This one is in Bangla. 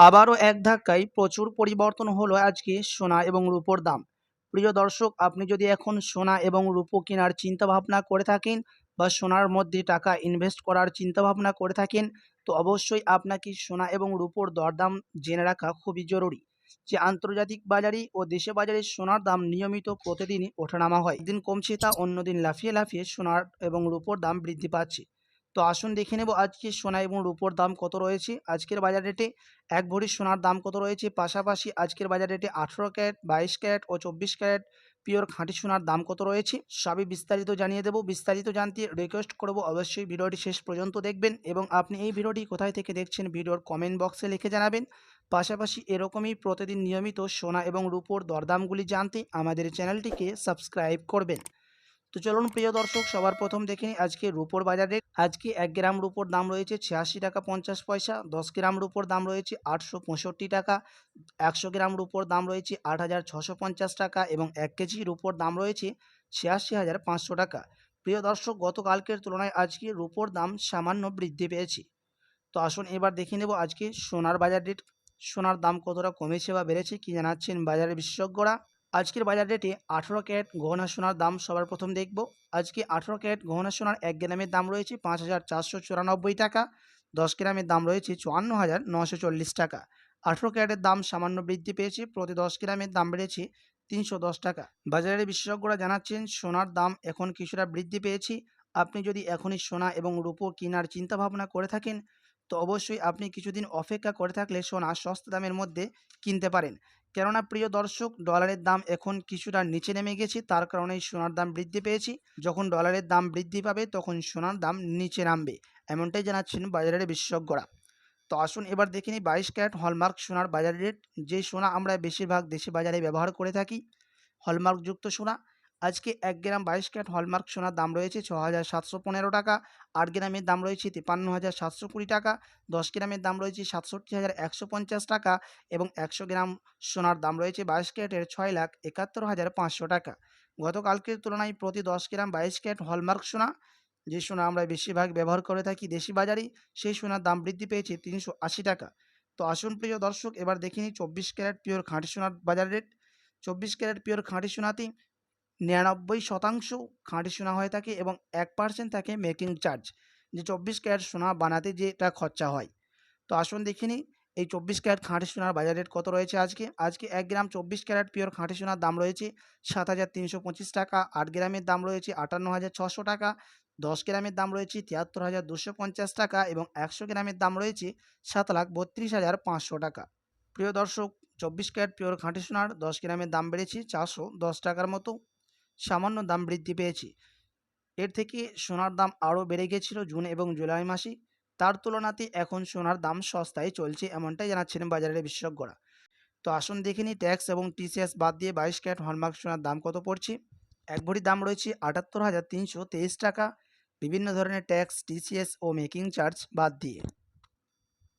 আবারও এক ধাক্কায় প্রচুর পরিবর্তন হলো আজকে সোনা এবং রূপোর দাম। প্রিয় দর্শক, আপনি যদি এখন সোনা এবং রূপো কেনার চিন্তাভাবনা করে থাকেন বা সোনার মধ্যে টাকা ইনভেস্ট করার চিন্তাভাবনা করে থাকেন, তো অবশ্যই আপনাকে সোনা এবং রূপোর দরদাম জেনে রাখা খুবই জরুরি। যে আন্তর্জাতিক বাজারে ও দেশে বাজারে সোনার দাম নিয়মিত প্রতিদিনই ওঠানামা হয়। একদিন কমছে তা অন্যদিন লাফিয়ে লাফিয়ে সোনার এবং রূপোর দাম বৃদ্ধি পাচ্ছে। তো আসুন দেখে নেব আজকে সোনা এবং রূপোর দাম কত রয়েছে। আজকের বাজার রেটে এক ভরি সোনার দাম কত রয়েছে? পাশাপাশি আজকের বাজার রেটে আঠেরো ক্যারেট, বাইশ ক্যারেট ও চব্বিশ ক্যারেট পিওর খাঁটি সোনার দাম কত রয়েছে? সবই বিস্তারিত জানিয়ে দেবো। বিস্তারিত জানতে রিকোয়েস্ট করব। অবশ্যই ভিডিওটি শেষ পর্যন্ত দেখবেন এবং আপনি এই ভিডিওটি কোথায় থেকে দেখছেন ভিডিওর কমেন্ট বক্সে লিখে জানাবেন। পাশাপাশি এরকমই প্রতিদিন নিয়মিত সোনা এবং রূপোর দরদামগুলি জানতে আমাদের চ্যানেলটিকে সাবস্ক্রাইব করবেন। তো চলুন, প্রিয় দর্শক, সবার প্রথম দেখে আজকে রূপোর বাজারে আজকে এক গ্রাম রূপোর দাম রয়েছে ছিয়াশি টাকা পঞ্চাশ পয়সা, দশ গ্রাম রূপোর দাম রয়েছে আটশো পঁয়ষট্টি টাকা, একশো গ্রাম রূপোর দাম রয়েছে আট হাজার ছশো পঞ্চাশ টাকা এবং এক কেজি রূপোর দাম রয়েছে ছিয়াশি হাজার পাঁচশো টাকা। প্রিয় দর্শক, গতকালকের তুলনায় আজকে রূপোর দাম সামান্য বৃদ্ধি পেয়েছে। তো আসুন, এবার দেখে নেব আজকে সোনার বাজার রেট সোনার দাম কতটা কমেছে বা বেড়েছে, কি জানাচ্ছেন বাজারের বিশেষজ্ঞরা? আজকের বাজার রেটে আঠেরো ক্যারেট গহনা সোনার দাম সবার প্রথম দেখব। আজকে আঠেরো ক্যারেট গহনা সোনার এক গ্রামের দাম রয়েছে পাঁচ হাজার চারশো চুরানব্বই টাকা। দশ গ্রামের দাম রয়েছে চুয়ান্ন হাজার নশো চল্লিশ টাকা। আঠেরো ক্যারেটের দাম সামান্য বৃদ্ধি পেয়েছে, প্রতি দশ গ্রামের দাম বেড়েছে তিনশো দশ টাকা। বাজারের বিশেষজ্ঞরা জানাচ্ছেন, সোনার দাম এখন কিছুটা বৃদ্ধি পেয়েছে। আপনি যদি এখনই সোনা এবং রূপো কেনার চিন্তাভাবনা করে থাকেন তো অবশ্যই আপনি কিছুদিন অপেক্ষা করে থাকলে সোনা সস্তা দামের মধ্যে কিনতে পারেন। কেননা প্রিয় দর্শক ডলারের দাম এখন কিছুটা নিচে নেমে গেছে। তার কারণে সোনার দাম বৃদ্ধি পেয়েছে। যখন ডলারের দাম বৃদ্ধি পাবে, তখন সোনার দাম নিচে নামবে, এমনটাই জানাচ্ছেন বাজারের বিশেষজ্ঞরা। তো আসুন এবার দেখে নিই বাইশ ক্যারেট হলমার্ক সোনার বাজার রেট। যে সোনা আমরা বেশিরভাগ দেশি বাজারে ব্যবহার করে থাকি, হলমার্কযুক্ত সোনা আজকে এক গ্রাম বাইশ ক্যারেট হলমার্ক সোনার দাম রয়েছে ছ হাজার সাতশো পনেরো টাকা। আট গ্রামের দাম রয়েছে তিপ্পান্ন হাজার সাতশো কুড়ি টাকা। দশ গ্রামের দাম রয়েছে সাতষট্টি হাজার একশো পঞ্চাশ টাকা এবং একশো গ্রাম সোনার দাম রয়েছে বাইশ ক্যারেটের ছয় লাখ একাত্তর হাজার পাঁচশো টাকা। গতকালকের তুলনায় প্রতি দশ গ্রাম বাইশ ক্যারেট হলমার্ক সোনা, যে সোনা আমরা বেশিরভাগ ব্যবহার করে থাকি দেশি বাজারেই সেই সোনার দাম বৃদ্ধি পেয়েছে তিনশো আশি টাকা। তো আসুন প্রিয় দর্শক, এবার দেখিনি চব্বিশ ক্যারেট পিওর খাঁটি সোনার বাজার রেট। চব্বিশ ক্যারেট পিওর খাঁটি সোনাতে নিরানব্বই শতাংশ খাঁটি সোনা হয়ে থাকে এবং এক পার্সেন্ট থাকে মেকিং চার্জ যে চব্বিশ ক্যারেট সোনা বানাতে যেটা খরচা হয়। তো আসুন দেখে নিই, এই চব্বিশ ক্যারেট খাঁটি সোনার বাজার রেট কত রয়েছে আজকে? আজকে এক গ্রাম চব্বিশ ক্যারেট পিওর খাঁটি সোনার দাম রয়েছে সাত হাজার তিনশো পঁচিশ টাকা। আট গ্রামের দাম রয়েছে আটান্ন হাজার ছশো টাকা। দশ গ্রামের দাম রয়েছে তিয়াত্তর হাজার দুশো পঞ্চাশ টাকা এবং একশো গ্রামের দাম রয়েছে সাত লাখ বত্রিশ হাজার পাঁচশো টাকা। প্রিয় দর্শক, চব্বিশ ক্যারেট পিওর খাঁটি সোনার দশ গ্রামের দাম বেড়েছে চারশো দশ টাকার মতো। সামান্য দাম বৃদ্ধি পেয়েছে। এর থেকে সোনার দাম আরও বেড়ে গেছিল জুন এবং জুলাই মাসে। তার তুলনাতে এখন সোনার দাম সস্তায় চলছে এমনটাই জানাচ্ছেন বাজারের বিশেষজ্ঞরা। তো আসুন দেখে নিই ট্যাক্স এবং টিসিএস বাদ দিয়ে বাইশ ক্যারেট হলমার্ক সোনার দাম কত পড়ছে? এক ভরির দাম রয়েছে আটাত্তর হাজার তিনশো তেইশ টাকা। বিভিন্ন ধরনের ট্যাক্স, টিসিএস ও মেকিং চার্জ বাদ দিয়ে।